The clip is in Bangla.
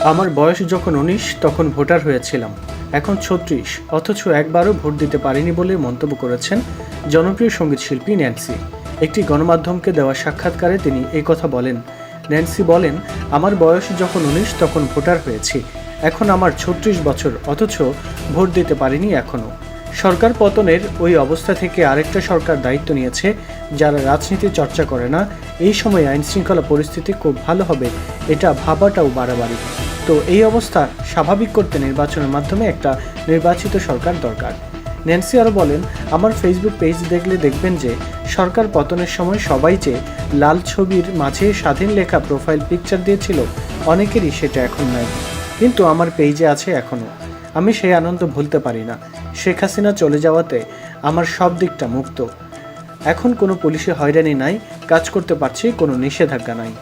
আমার বয়স যখন উনিশ, তখন ভোটার হয়েছিলাম। এখন ছত্রিশ, অথচ একবারও ভোট দিতে পারিনি বলে মন্তব্য করেছেন জনপ্রিয় সংগীত শিল্পী ন্যান্সি। একটি গণমাধ্যমকে দেওয়া সাক্ষাৎকারে তিনি এই কথা বলেন। ন্যান্সি বলেন, আমার বয়স যখন উনিশ, তখন ভোটার হয়েছি। এখন আমার ছত্রিশ বছর, অথচ ভোট দিতে পারিনি এখনও। সরকার পতনের ওই অবস্থা থেকে আরেকটা সরকার দায়িত্ব নিয়েছে, যারা রাজনীতি চর্চা করে না। এই সময় আইনশৃঙ্খলা পরিস্থিতি খুব ভালো হবে, এটা ভাবাটাও বাড়াবাড়ি। তো এই অবস্থা স্বাভাবিক করতে নির্বাচনের মাধ্যমে একটা নির্বাচিত সরকার দরকার। ন্যান্সি আরও বলেন, আমার ফেসবুক পেজ দেখলে দেখবেন যে সরকার পতনের সময় সবাই যে লাল ছবির মাঝে স্বাধীন লেখা প্রোফাইল পিকচার দিয়েছিল, অনেকেরই সেটা এখন নাই। কিন্তু আমার পেজে আছে এখনও আমি সেই আনন্দ ভুলতে পারি না। শেখ হাসিনা চলে যাওয়াতে আমার সব দিকটা মুক্ত। এখন কোনো পুলিশে হয়রানি নাই, কাজ করতে পারছি, কোনো নিষেধাজ্ঞা নাই।